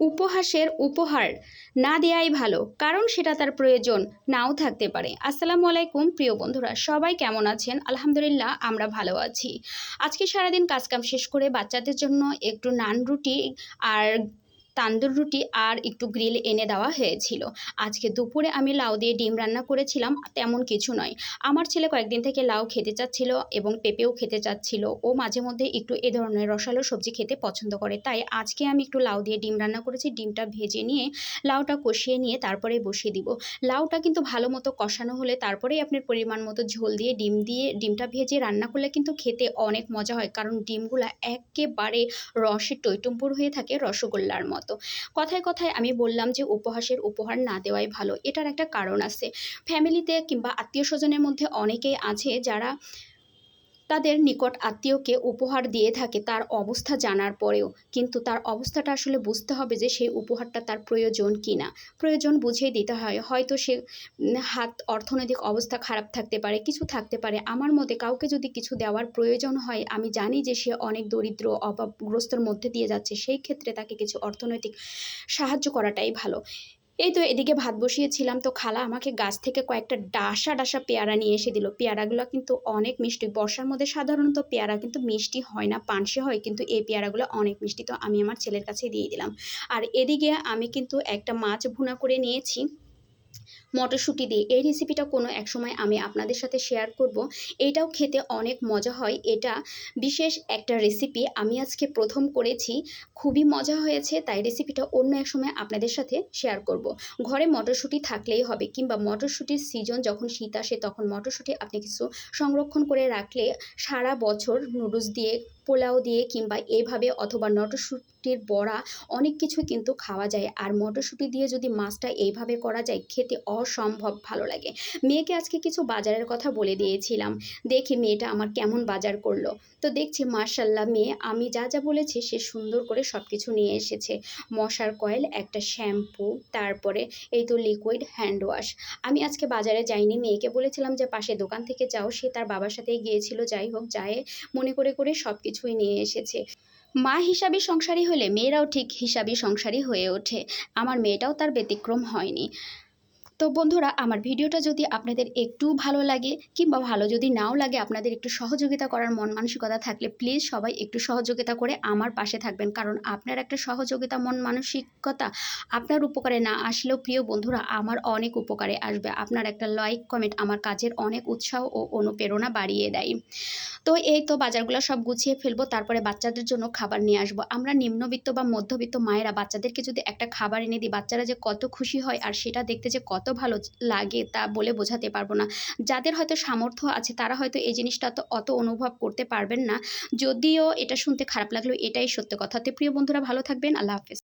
উপহাসের উপহার না দেয়াই ভালো, কারণ সেটা তার প্রয়োজন, নাও থাকতে পারে। আসসালামু আলাইকুম, প্রিয় বন্ধুরা, সবাই কেমন আছেন? আলহামদুলিল্লাহ, আমরা ভালো আছি। আজকে সারাদিন কাজকাম শেষ করে বাচ্চাদের জন্য একটু নান রুটি আর তান্দুর রুটি আর একটু গ্রিল এনে দেওয়া হয়েছিল। আজকে দুপুরে আমি লাউ দিয়ে ডিম রান্না করেছিলাম, তেমন কিছু নয়। আমার ছেলে কয়েকদিন থেকে লাউ খেতে চাচ্ছিল এবং পেঁপেও খেতে চাচ্ছিল। ও মাঝে মধ্যে একটু এ ধরনের রসালো সবজি খেতে পছন্দ করে। তাই আজকে আমি একটু লাউ দিয়ে ডিম রান্না করেছি। ডিমটা ভেজে নিয়ে লাউটা কষিয়ে নিয়ে তারপরে বসিয়ে দিব। লাউটা কিন্তু ভালো মতো কষানো হলে তারপরেই আপনার পরিমাণ মতো ঝোল দিয়ে ডিম দিয়ে ডিমটা ভেজে রান্না করলে কিন্তু খেতে অনেক মজা হয়। কারণ ডিমগুলা একেবারে রসে টইটুম্পুর হয়ে থাকে রসগোল্লার মতো। কথায় কথায় আমি বললাম যে, উপহাসের উপহার না দেওয়াই ভালো। এটার একটা কারণ আছে। ফ্যামিলিতে কিংবা আত্মীয় স্বজনের মধ্যে অনেকেই আছে যারা তাদের নিকট আত্মীয়কে উপহার দিয়ে থাকে তার অবস্থা জানার পরেও। কিন্তু তার অবস্থাটা আসলে বুঝতে হবে যে সেই উপহারটা তার প্রয়োজন কি না প্রয়োজন বুঝেই দিতে হয়। হয়তো সে হাত অর্থনৈতিক অবস্থা খারাপ থাকতে পারে, কিছু থাকতে পারে। আমার মতে কাউকে যদি কিছু দেওয়ার প্রয়োজন হয়, আমি জানি যে সে অনেক দরিদ্র, অভাবগ্রস্তর মধ্যে দিয়ে যাচ্ছে, সেই ক্ষেত্রে তাকে কিছু অর্থনৈতিক সাহায্য করাটাই ভালো। এই তো এদিকে ভাত বসিয়েছিলাম, তো খালা আমাকে গাছ থেকে কয়েকটা ডাসা ডাসা পেয়ারা নিয়ে এসে দিল। পেয়ারাগুলো কিন্তু অনেক মিষ্টি, বর্ষার মধ্যে সাধারণত পেয়ারা কিন্তু মিষ্টি হয় না, পানসে হয়, কিন্তু এই পেয়ারাগুলো অনেক মিষ্টি, তো আমি আমার ছেলের কাছে দিয়ে দিলাম। আর এদিকে আমি কিন্তু একটা মাছ ভুনা করে নিয়েছি। মটরশুঁটি দিয়ে। এই রেসিপিটা কোনো এক সময় আমি আপনাদের সাথে শেয়ার করব। এটাও খেতে অনেক মজা হয়। এটা বিশেষ একটা রেসিপি আমি আজকে প্রথম করেছি। খুবই মজা হয়েছে, তাই রেসিপিটা অন্য এক সময় আপনাদের সাথে শেয়ার করব। ঘরে মটরশুঁটি থাকলেই হবে, কিংবা মটরশুঁটির সিজন যখন শীত আসে, তখন মটরশুঁটি আপনি কিছু সংরক্ষণ করে রাখলে সারা বছর নুডলস দিয়ে পোলাও দিয়ে কিংবা এইভাবে অথবা মটরশুঁটির বড়া অনেক কিছু কিন্তু খাওয়া যায়। আর মটরশুঁটি দিয়ে যদি মাছটা এইভাবে করা যায়, খেতে অসম্ভব ভালো লাগে। মেয়েকে আজকে কিছু বাজারের কথা বলে দিয়েছিলাম। দেখি মেয়েটা আমার কেমন বাজার করল। তো দেখছি মার্শাল্লাহ মেয়ে, আমি যা যা বলেছি সে সুন্দর করে সব কিছু নিয়ে এসেছে। মশার কয়েল, একটা শ্যাম্পু, তারপরে এই তো লিকুইড হ্যান্ড ওয়াশ। আমি আজকে বাজারে যাইনি। মেয়েকে বলেছিলাম যে পাশে দোকান থেকে যাও। সে তার বাবার সাথেই গিয়েছিল। যাই হোক, যায় মনে করে করে সব কিছুই নিয়ে এসেছে। মা হিসাবে সংসারী হলে মেয়েরাও ঠিক হিসাবে সংসারী হয়ে ওঠে। আমার মেয়েটাও তার ব্যতিক্রম হয়নি। তো বন্ধুরা, আমার ভিডিওটা যদি আপনাদের একটু ভালো লাগে কিংবা ভালো যদি নাও লাগে, আপনাদের একটু সহযোগিতা করার মন মানসিকতা থাকলে প্লিজ সবাই একটু সহযোগিতা করে আমার পাশে থাকবেন। কারণ আপনার একটা সহযোগিতা, মন মানসিকতা আপনার উপকারে না আসলেও প্রিয় বন্ধুরা, আমার অনেক উপকারে আসবে। আপনার একটা লাইক কমেন্ট আমার কাজের অনেক উৎসাহ ও অনুপ্রেরণা বাড়িয়ে দেয়। তো এই তো বাজারগুলো সব গুছিয়ে ফেলব, তারপরে বাচ্চাদের জন্য খাবার নিয়ে আসব। আমরা নিম্নবিত্ত বা মধ্যবিত্ত মায়েরা বাচ্চাদেরকে যদি একটা খাবার এনে দিই, বাচ্চারা যে কত খুশি হয় আর সেটা দেখতে যে কত ভালো লাগে তা বলে বোঝাতে পারব না। যাদের হয়তো সামর্থ্য আছে, তারা হয়তো এই জিনিসটা তো অত অনুভব করতে পারবেন না। যদিও এটা শুনতে খারাপ লাগল এটাই সত্য কথা। তো প্রিয় বন্ধুরা, ভালো থাকবেন। আল্লাহ হাফেজ।